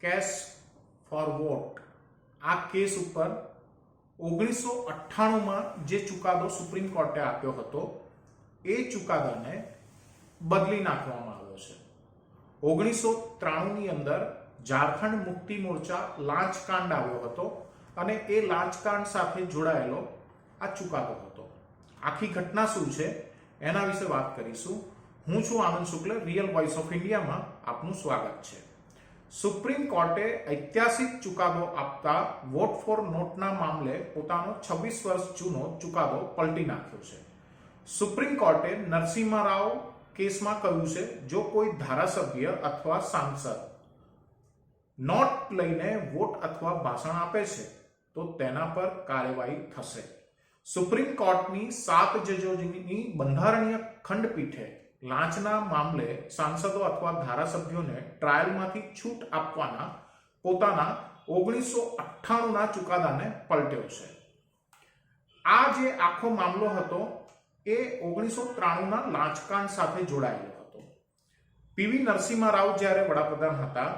Cash for vote. આ case ઉપર ઓગણીસો અઠ્ઠાણુંમાં જે ચુકાદો સુપ્રીમ કોર્ટે આપ્યો હતો, એ ચુકાદાને બદલી નાખવામાં આવ્યો છે. ઓગણીસો ત્રાણુંની અંદર ઝારખંડ મુક્તિ મોરચા લાંચકાંડ આવ્યો હતો અને એ લાંચકાંડ સાથે જોડાયેલો આ ચુકાદો હતો. આખી ઘટના શું છે એના વિશે વાત કરીશું. હું છું Anand Shukla real voice of ઇન્ડિયામાં આપનું સ્વાગત છે. સુપ્રીમ કોર્ટે ઐતિહાસિક ચુકાદો આપતા વોટ ફોર નોટના મામલે પોતાનો છવ્વીસ વર્ષ જૂનો ચુકાદો પલટી નાખ્યો છે. સુપ્રીમ કોર્ટે નરસિંહ રાવ કેસમાં કહ્યું છે, જો કોઈ ધારાસભ્ય અથવા સાંસદ નોટ લઈને વોટ અથવા ભાષણ આપે છે, તો તેના પર કાર્યવાહી થશે. સુપ્રીમ કોર્ટની સાત જજોની બંધારણીય ખંડપીઠે લાંચના મામલે સાંસદો અથવા ધારાસભ્યોને ટ્રાયલમાંથી છૂટ આપવાના પોતાના ઓગણીસો અઠ્ઠાણુંના ચુકાદાને પલટ્યો છે. આ જે આખો મામલો હતો એ ઓગણીસો ત્રાણુંના લાંચકાંડ સાથે જોડાયેલો હતો. પીવી નરસિંહ રાવ જ્યારે વડાપ્રધાન હતા,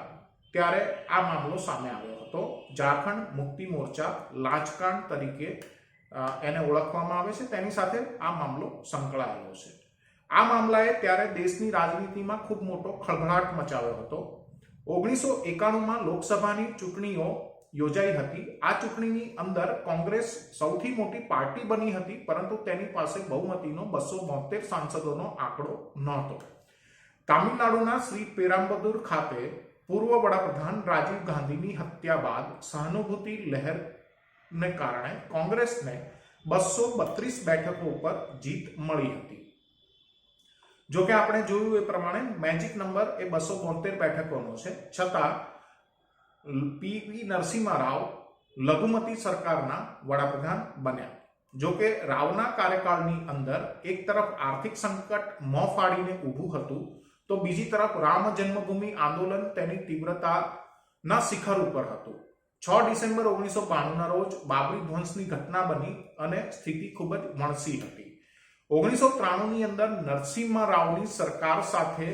ત્યારે આ મામલો સામે આવ્યો હતો. ઝારખંડ મુક્તિ મોરચા લાંચકાંડ તરીકે એને ઓળખવામાં આવે છે. તેની સાથે આ મામલો સંકળાયેલો છે. આ મામલાએ ત્યારે દેશની રાજનીતિમાં ખૂબ મોટો ખળભળાટ મચાવ્યો હતો. ઓગણીસો એકાણુંમાં લોકસભાની ચૂંટણીઓ યોજાઈ હતી. આ ચૂંટણીની અંદર કોંગ્રેસ સૌથી મોટી પાર્ટી બની હતી, પરંતુ તેની પાસે બહુમતીનો બસો બોતેર સાંસદોનો આંકડો નહોતો. તામિલનાડુના શ્રી પેરામ્બદુર ખાતે પૂર્વ વડાપ્રધાન રાજીવ ગાંધીની હત્યા બાદ સહાનુભૂતિ લહેરને કારણે કોંગ્રેસને બસો બત્રીસ બેઠકો ઉપર જીત મળી હતી. જો કે આપણે જોયું એ પ્રમાણે મેજિક નંબર એ બસો બોતેર બેઠકોનો છે. છતાં પીવી નરસિંહ રાવ લઘુમતી સરકારના વડાપ્રધાન બન્યા. જો કે રાવના કાર્યકાળની અંદર એક તરફ આર્થિક સંકટ મોં ફાડીને ઊભું હતું, તો બીજી તરફ રામ જન્મભૂમિ આંદોલન તેની તીવ્રતાના શિખર ઉપર હતું. છ ડિસેમ્બર ઓગણીસો બાણુંના રોજ બાબરી ધ્વંસની ઘટના બની અને સ્થિતિ ખૂબ જ વણસી હતી. ઓગણીસો ત્રાણુંની અંદર નરસિંહ રાવની સરકાર સાથે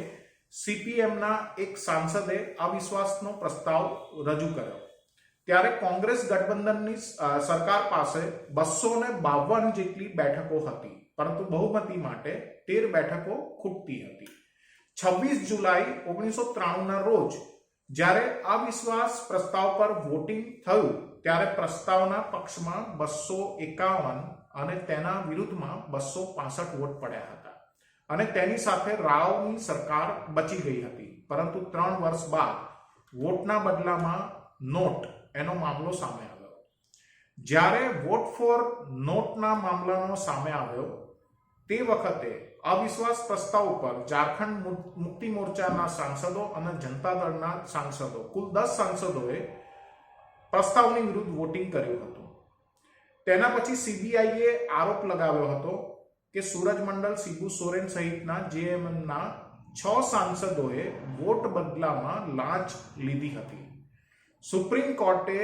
સીપીએમના એક સાંસદે અવિશ્વાસનો પ્રસ્તાવ રજૂ કર્યો. ત્યારે કોંગ્રેસ ગઠબંધનની સરકાર પાસે બસો ને બાવન જેટલી બેઠકો હતી, પરંતુ બહુમતી માટે તેર બેઠકો ખૂટતી હતી. છવ્વીસ જુલાઈ ઓગણીસો ત્રાણુંના રોજ જ્યારે અવિશ્વાસ પ્રસ્તાવ પર વોટિંગ થયું, ત્યારે પ્રસ્તાવના પક્ષમાં બસો એકાવન અને તેના વિરુદ્ધમાં બસો પાસઠ વોટ પડ્યા હતા. અને તેની સાથે રાવની સરકાર બચી ગઈ હતી. પરંતુ ત્રણ વર્ષ બાદ વોટના બદલામાં નોટ એનો મામલો સામે આવ્યો. જ્યારે વોટ ફોર નોટના મામલાનો સામે આવ્યો, તે વખતે અવિશ્વાસ પ્રસ્તાવ ઉપર ઝારખંડ મુક્તિ મોરચાના સાંસદો અને જનતા દળના સાંસદો, કુલ દસ સાંસદોએ પ્રસ્તાવની વિરુદ્ધ વોટિંગ કર્યું હતું. તેના પછી સીબીઆઈએ આરોપ લગાવ્યો હતો કે સુરજ મંડળ શિબુ સોરેન સહિતના જેએમએમના છ સાંસદોએ વોટ બદલામાં લાંચ લીધી હતી. સુપ્રીમ કોર્ટે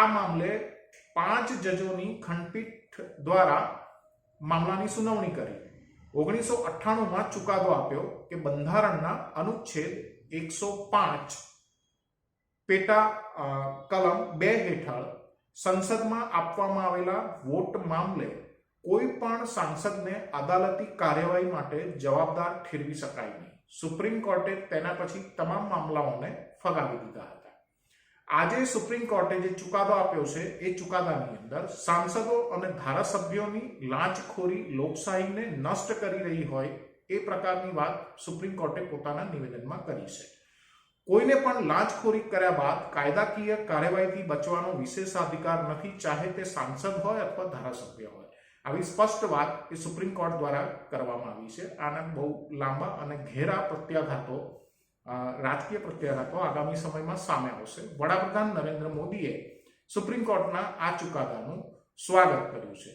આ મામલે પાંચ જજોની ખંડપીઠ દ્વારા મામલાની સુનાવણી કરી. ઓગણીસો અઠ્ઠાણુંમાં ચુકાદો આપ્યો કે બંધારણના અનુચ્છેદ એકસો પાંચ પેટા કલમ બે હેઠળ સંસદમાં આપવામાં આવેલા વોટ મામલે કોઈ પણ સાંસદને અદાલતી કાર્યવાહી માટે જવાબદાર ઠેરવી શકાય નહીં. સુપ્રીમ કોર્ટે તેના પછી તમામ મામલાઓને ફગાવી દીધા હતા. આજે સુપ્રીમ કોર્ટે જે ચુકાદો આપ્યો છે, એ ચુકાદાની અંદર સાંસદો અને ધારાસભ્યોની લાંચખોરી, લોકશાહીને નષ્ટ કરી રહી હોય એ પ્રકારની વાત સુપ્રીમ કોર્ટે પોતાના નિવેદનમાં કરી છે. કોઈને પણ લાંચખોરી કર્યા બાદ કાયદાકીય કાર્યવાહીથી બચવાનો વિશેષાધિકાર નથી, ચાહે તે સાંસદ હોય અથવા ધારાસભ્ય હોય. આવી સ્પષ્ટ વાત એ સુપ્રીમ કોર્ટ દ્વારા કરવામાં આવી છે. આને બહુ લાંબા અને ઘેરા પ્રત્યાઘાતો રાજકીય પ્રત્યાઘાતો આગામી સમયમાં સામે આવશે. વડાપ્રધાન નરેન્દ્ર મોદીએ સુપ્રીમ કોર્ટના આ ચુકાદાનું સ્વાગત કર્યું છે.